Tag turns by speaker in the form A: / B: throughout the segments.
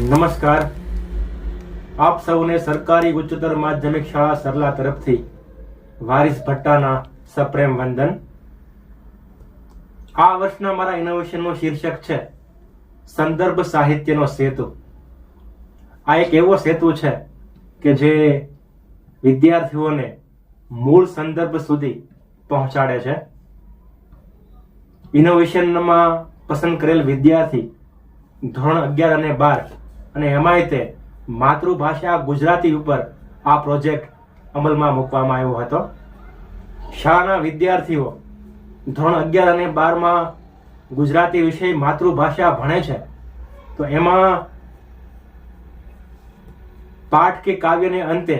A: નમસ્કાર. આપ સૌને સરકારી ઉચ્ચતર માધ્યમિક શાળા સરલા તરફથી વારિસ ભટ્ટાના સપ્રેમ વંદન. આ વર્ષના મારા ઇનોવેશનનું શીર્ષક છે સંદર્ભ સાહિત્યનો સેતુ. આ એક એવો સેતુ છે કે જે વિદ્યાર્થીઓને મૂળ સંદર્ભ સુધી પહોંચાડે છે. ઇનોવેશનમાં પસંદ કરેલ વિદ્યાર્થી ધોરણ અગિયાર અને બાર. અને એમાંય તે માતૃભાષા ગુજરાતી ઉપર આ પ્રોજેક્ટ અમલમાં મૂકવામાં આવ્યો હતો. શાળાના વિદ્યાર્થીઓ ધોરણ અગિયાર અને બારમાં ગુજરાતી વિષય માતૃભાષા ભણે છે. તો એમાં પાઠ કે કાવ્યને અંતે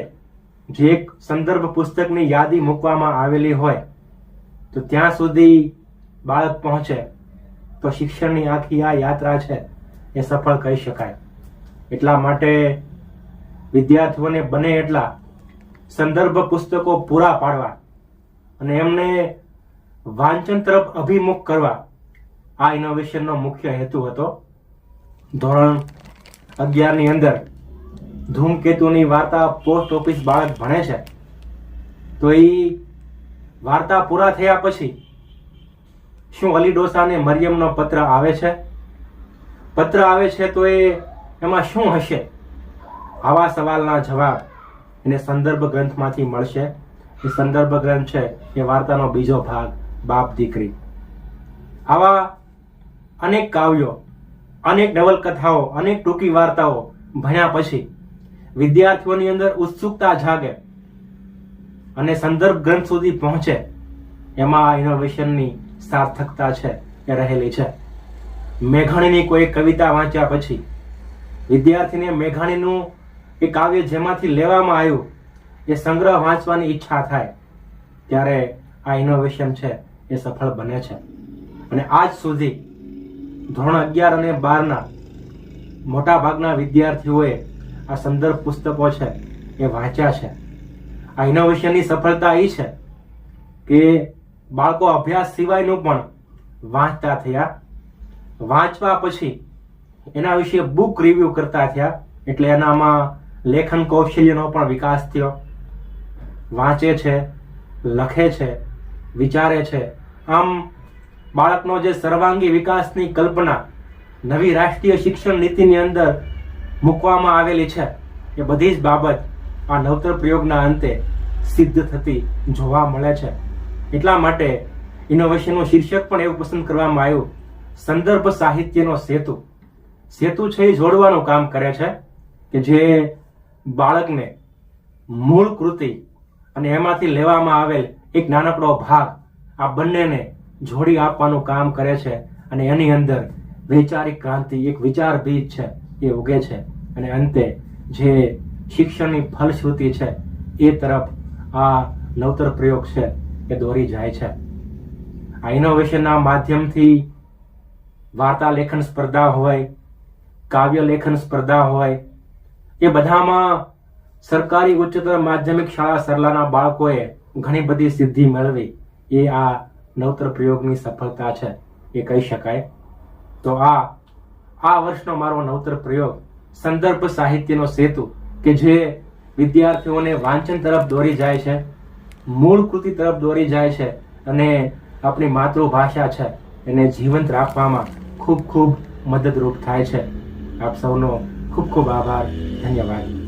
A: જે એક સંદર્ભ પુસ્તકની યાદી મૂકવામાં આવેલી હોય, તો ત્યાં સુધી બાળક પહોંચે. તો શિક્ષણની આખી આ યાત્રા છે. એ સફળ કહી શકાય. એટલા માટે વિદ્યાર્થીઓને બને એટલા સંદર્ભ પુસ્તકો પૂરા પાડવા અને એમને વાંચન તરફ અભિમુખ કરવા આ ઇનોવેશનનો મુખ્ય હેતુ હતો. ધોરણ અગિયારની અંદર ધૂમકેતુની વાર્તા પોસ્ટ ઓફિસ બાળક ભણે છે. તો એ વાર્તા પૂરા થયા પછી શું અલી ડોસા અને મરિયમનો પત્ર આવે છે? પત્ર આવે છે તો એ એમાં શું હશે? આવા સવાલના જવાબ એને સંદર્ભ ગ્રંથમાંથી મળશે. એ સંદર્ભ ગ્રંથ છે એ વાર્તાનો બીજો ભાગ, બાપ દીકરી. આવા અનેક કાવ્યો, અનેક નવલકથાઓ, અનેક ટૂંકી વાર્તાઓ ભણ્યા પછી વિદ્યાર્થીઓની અંદર ઉત્સુકતા જાગે અને સંદર્ભ ગ્રંથ સુધી પહોંચે. એમાં ઇનોવેશનની સાર્થકતા છે, એ રહેલી છે. મેઘાણીની કોઈ કવિતા વાંચ્યા પછી વિદ્યાર્થીને મેઘાણીનું એ કાવ્ય જેમાંથી લેવામાં આવ્યું, એ સંગ્રહ વાંચવાની ઈચ્છા થાય, ત્યારે આ ઇનોવેશન છે, એ સફળ બને છે. અને આજ સુધી ધોરણ અગિયાર અને બારના મોટા ભાગના વિદ્યાર્થીઓએ આ સંદર્ભ પુસ્તકો છે, એ વાંચ્યા છે. આ ઇનોવેશનની સફળતા એ છે કે બાળકો અભ્યાસ સિવાયનું પણ વાંચતા થયા વાંચવા પછી એના વિશે બુક રિવ્યુ કરતા થયા. એટલે એનામાં લેખન કૌશલ્યનો પણ વિકાસ થયો. વાંચે છે, લખે છે, વિચારે છે. આમ બાળકનો જે સર્વાંગી વિકાસની કલ્પના નવી રાષ્ટ્રીય શિક્ષણ નીતિની અંદર મૂકવામાં આવેલી છે, એ બધી જ બાબત આ નવતર પ્રયોગના અંતે સિદ્ધ થતી જોવા મળે છે. એટલા માટે ઇનોવેશનનું શીર્ષક પણ એવું પસંદ કરવામાં આવ્યું. સંદર્ભ સાહિત્યનો સેતુ. સેતુ છે એ જોડવાનું કામ કરે છે કે જે બાળકને મૂળ કૃતિ અને એમાંથી લેવામાં આવેલ એક નાનકડો ભાગ આ બંનેને જોડી આપવાનું કામ કરે છે અને એની અંદર વૈચારિક ક્રાંતિ, એક વિચાર બીજ છે એ ઉગે છે. અને અંતે જે શિક્ષણની ફલશ્રુતિ છે એ તરફ આ નવતર પ્રયોગ છે એ દોરી જાય છે. આ ઇનોવેશનના માધ્યમથી વાર્તા લેખન સ્પર્ધા હોય, કાવ્ય લેખન સ્પર્ધા હોય, એ બધામાં સરકારી ઉચ્ચતર માધ્યમિક શાળા સરલાના બાળકોએ ઘણી બધી સિદ્ધિ મેળવી. એ આ નવતર પ્રયોગની સફળતા છે, એ કહી શકાય. તો આ આ વર્ષનો મારો નવતર પ્રયોગ સંદર્ભ સાહિત્યનો સેતુ કે જે વિદ્યાર્થીઓને વાંચન તરફ દોરી જાય છે, મૂળ કૃતિ તરફ દોરી જાય છે અને આપણી માતૃભાષા છે, એને જીવંત રાખવામાં ખૂબ ખૂબ મદદરૂપ થાય છે. આપ સૌનો ખૂબ ખૂબ આભાર. ધન્યવાદ.